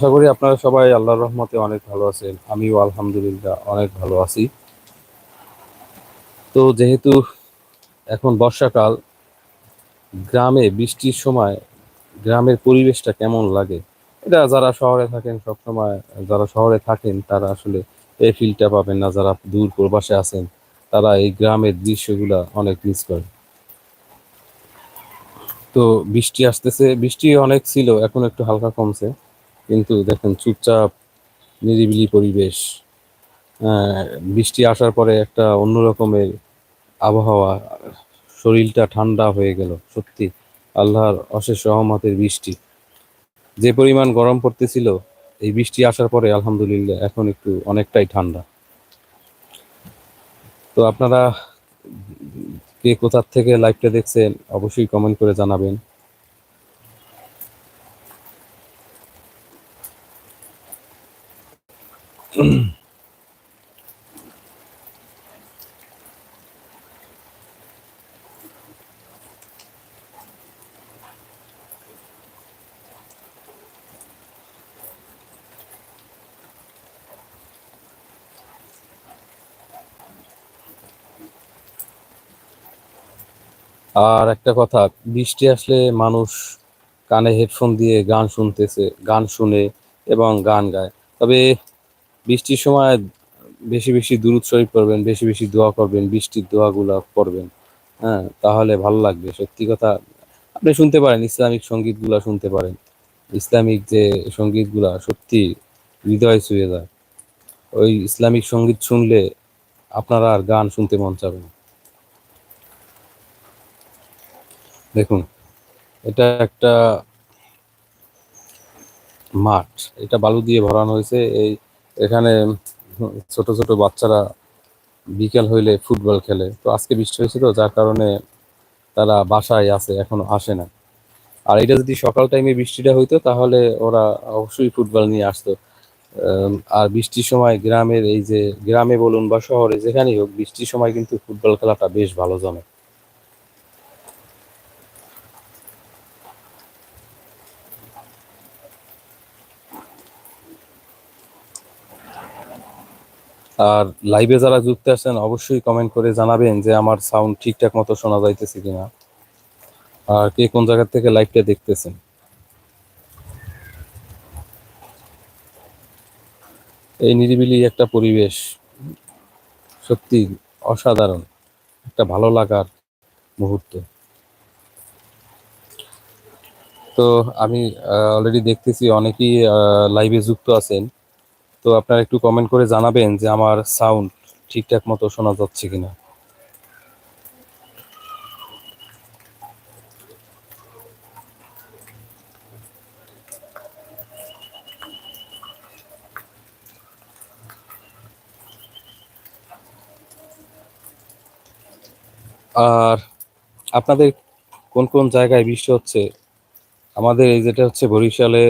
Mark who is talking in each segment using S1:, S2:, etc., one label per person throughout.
S1: আশা করি আপনারা সবাই আল্লাহর রহমতে অনেক ভালো আছেন। আমিও আলহামদুলিল্লাহ অনেক ভালো আছি। তো যেহেতু এখন বর্ষাকাল, গ্রামে বৃষ্টির সময় গ্রামের পরিবেশটা কেমন লাগে? এটা যারা শহরে থাকেন, সবসময় যারা শহরে থাকেন, তারা আসলে এই ফিলটা পাবেন না। যারা দূর প্রবাসে আছেন, তারা এই গ্রামের দৃশ্যগুলা অনেক মিস করে। তো বৃষ্টি আসতেছে। বৃষ্টি অনেক ছিল, এখন একটু হালকা কমছে। কিন্তু দেখেন, চুপচাপ, নিরিবিলি পরিবেশ বৃষ্টি আসার পরে একটা অন্য রকমের আবহাওয়া, শরীরটা ঠান্ডা হয়ে গেল, সত্যি। আল্লাহর অশেষ রহমতের বৃষ্টি। যে পরিমাণ গরম পড়তেছিল, এই বৃষ্টি আসার পরে, আলহামদুলিল্লাহ, এখন একটু অনেকটাই ঠান্ডা। তো আপনারা কে কোথার থেকে লাইভটা দেখছেন, অবশ্যই কমেন্ট করে জানাবেন। আর একটা কথা, বৃষ্টি আসলে মানুষ কানে হেডফোন দিয়ে গান শুনতেছে, গান শুনে এবং গান গায়। তবে বৃষ্টির সময় বেশি বেশি দুরূদ শরীফ পড়বেন, বেশি বেশি দোয়া করবেন, বৃষ্টির দোয়াগুলা করবেন হ্যাঁ তাহলে ভালো লাগবে। সত্যি কথা, আপনি শুনতে পারেন, ইসলামিক সঙ্গীতগুলা শুনতে পারেন। ইসলামিক যে সঙ্গীতগুলা, সত্যি হৃদয় ছুঁয়ে যায়। ওই ইসলামিক সংগীত শুনলে আপনারা আর গান শুনতে মন চাবে না। দেখুন, এটা একটা মাঠ, এটা বালু দিয়ে ভরানো হয়েছে, এই এখানে ছোট ছোট বাচ্চারা বিকেল হইলে ফুটবল খেলে। তো আজকে বৃষ্টি হয়েছে তো, যার কারণে তারা বাসায় আছে, এখনও আসে না। আর এটা যদি সকাল টাইমে বৃষ্টিটা হইতো, তাহলে ওরা অবশ্যই ফুটবল নিয়ে আসতো। আর বৃষ্টির সময় গ্রামের এই যে, গ্রামে বলুন বা শহরে যেখানেই হোক, বৃষ্টির সময় কিন্তু ফুটবল খেলাটা বেশ ভালো জমে। আর লাইভে যারা যুক্ত আছেন, অবশ্যই কমেন্ট করে জানাবেন যে আমার সাউন্ড ঠিকঠাক মতো শোনা যাইতেছে কিনা। আর কে কোন জায়গা থেকে লাইভটা দেখতেছেন? এই নিরিবিলি একটা পরিবেশ, সত্যি অসাধারণ, একটা ভালো লাগার মুহূর্ত। তো আমি অলরেডি দেখতেছি অনেকেই লাইভে যুক্ত আছেন। তো আপনারা একটু কমেন্ট করে জানাবেন যে আমার সাউন্ড ঠিকঠাক মতো শোনা যাচ্ছে কিনা। আর আপনাদের কোন কোন জায়গায় বৃষ্টি হচ্ছে? আমাদের এই যেটা হচ্ছে বরিশালে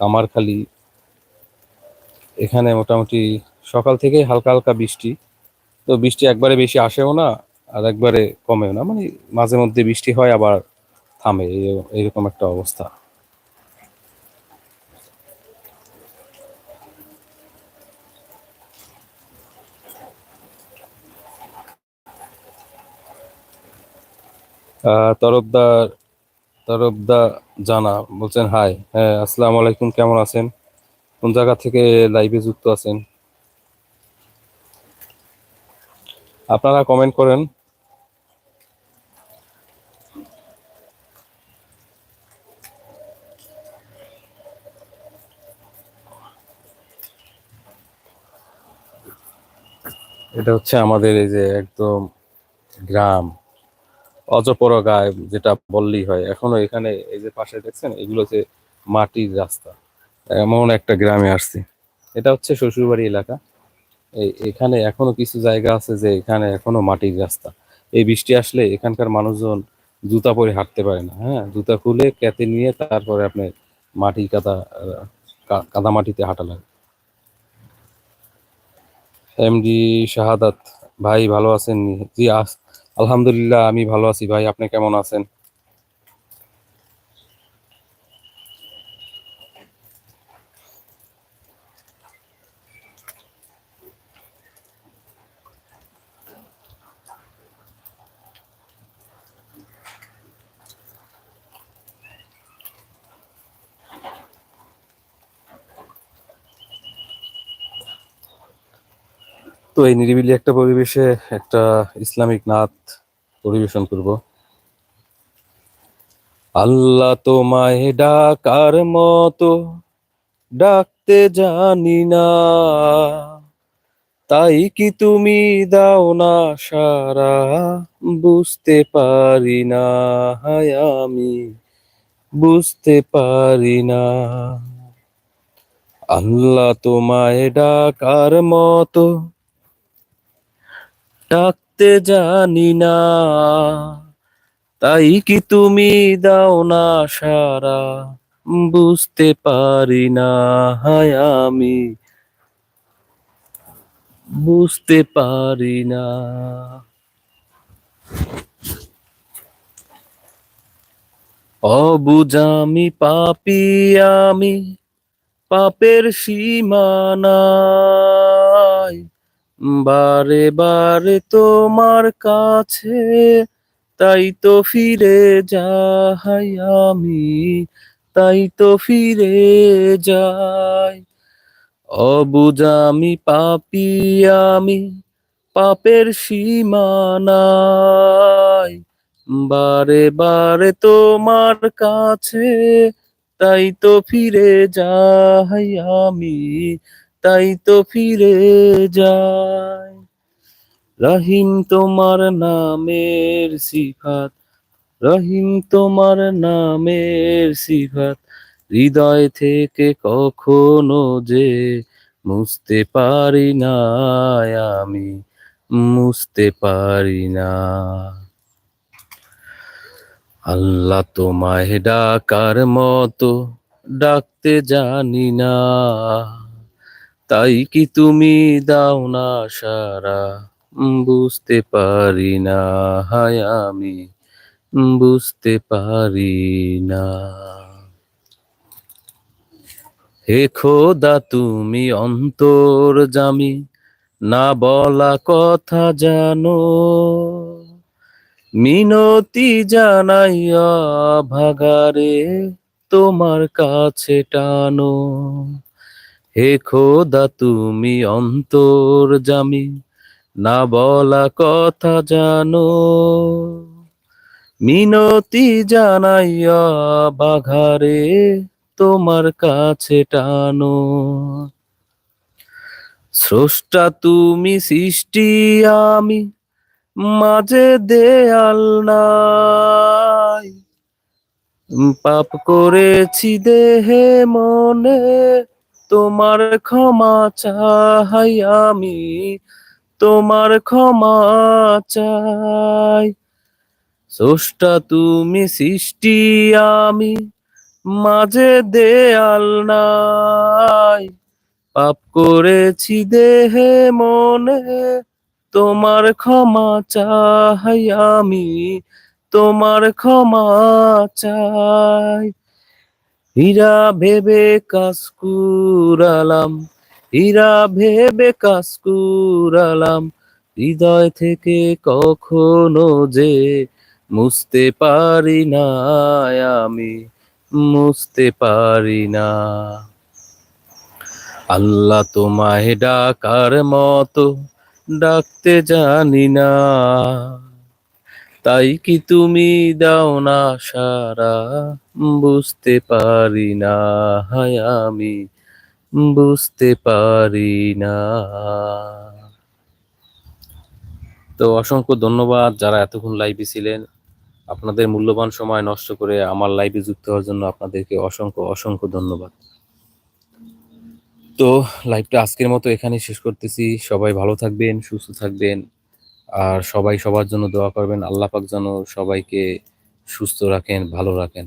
S1: কামারখালী এখানে মোটামুটি সকাল থেকেই হালকা হালকা বৃষ্টি। তো বৃষ্টি একবারে বেশি আসেও না, আর একবারে কমেও না। মানে মাঝে মধ্যে বৃষ্টি হয়, আবার থামে। এইরকম একটা অবস্থা। তরফদার, তরফদা জানা বলছেন, হাই হ্যাঁ আসসালামু আলাইকুম, কেমন আছেন? কোন জায়গা থেকে লাইভে যুক্ত আছেন? আপনারা কমেন্ট করেন। এটা হচ্ছে আমাদের এই যে একদম গ্রাম অজপর গায়ে যেটা বললেই হয়। এখনও এখানে এই যে পাশে দেখছেন, এগুলো হচ্ছে মাটির রাস্তা। এমন একটা গ্রামে আসছি। এটা হচ্ছে শ্বশুরবাড়ি এলাকা। এখানে এখনও কিছু জায়গা আছে যে এখানে এখনও মাটির রাস্তা। এই বৃষ্টি আসলে এখানকার মানুষজন জুতা পরে হাঁটতে পারে না হ্যাঁ? জুতা খুলে ক্যাতে নিয়ে তারপরে আপনি মাটি কাদা কাদা মাটিতে হাঁটা লাগে। এমডি শাহাদাত, ভাই ভালো আছেন জি আলহামদুলিল্লাহ, আমি ভালো আছি। ভাই, আপনি কেমন আছেন? তো এই নিরিবিলি একটা পরিবেশে একটা ইসলামিক নাথ পরিবেশন করব। আল্লাহ তোমায় ডাকার মতো ডাকতে জানি না। তাই কি তুমি দাও না সারা? বুঝতে পারি না, হায় আমি বুঝতে পারি না। আল্লাহ তোমায় ডাকার মতো ডাকতে জানি না। তাই কি তুমি দাও না সারা? বুঝতে পারি না, হায় আমি। বুঝতে পারি না। অবুঝামি পাপি আমি, পাপের সীমানায় বারে বারে তোমার কাছে, তাই তো ফিরে যাই আমি, তাই তো ফিরে যাই। অবুঝামি পাপি আমি, পাপের সীমানায়। বারে বারে তোমার কাছে, তাই তো ফিরে যাই আমি তাই তো ফিরে যায় রহিম তোমার নামের সিফাত, রহিম তোমার নামের সিফাত। হৃদয় থেকে কখনো যে মুছতে পারি না আমি, মুছতে পারি না। আল্লাহ তোমায় ডাকার মতো ডাকতে জানি না। তাই কি তুমি দাও না সারা? বুঝতে পারি না। হায় আমি বুঝতে পারি না। হে খোদা, তুমি অন্তর জামি, না বলা কথা জানো। মিনতি জানাইয়া ভাগারে তোমার কাছে টানো। হে খোদা, তুমি অন্তর জামি, না বলা কথা জানো। মিনতি জানাইয়া বাঘারে তোমার কাছে টানো। স্রষ্টা তুমি সৃষ্টি আমি, মাঝে দেয়াল নাই। পাপ করেছি দেহে মনে তোমার ক্ষমা চাই আমি, তোমার ক্ষমা চাই। স্রষ্টা তুমি সৃষ্টি আমি, মাঝে দেয়াল নাই। পাপ করেছি দেহে, মনে তোমার ক্ষমা চাই আমি, তোমার ক্ষমা চাই। হীরা ভেবে কাজ কুরালাম হীরা ভেবে কাজ কুরালাম হৃদয় থেকে কখনো যে মুছতে পারি না আমি, মুছতে পারি না। আল্লাহ তোমায় ডাকার মতো ডাকতে জানি না, তাই কি তুমি দাও না সারা? বুঝতে পারি না, হায় আমি বুঝতে পারি না। তো অসংখ্য ধন্যবাদ যারা এতক্ষণ লাইভে ছিলেন। আপনাদের মূল্যবান সময় নষ্ট করে আমার লাইভে যুক্ত হওয়ার জন্য আপনাদেরকে অসংখ্য অসংখ্য ধন্যবাদ। তো লাইভটা আজকের মতো এখানে শেষ করতেছি। সবাই ভালো থাকবেন, সুস্থ থাকবেন। আর সবাই সবার জন্য দোয়া করবেন। আল্লাহ পাক যেন সবাইকে সুস্থ রাখেন, ভালো রাখেন।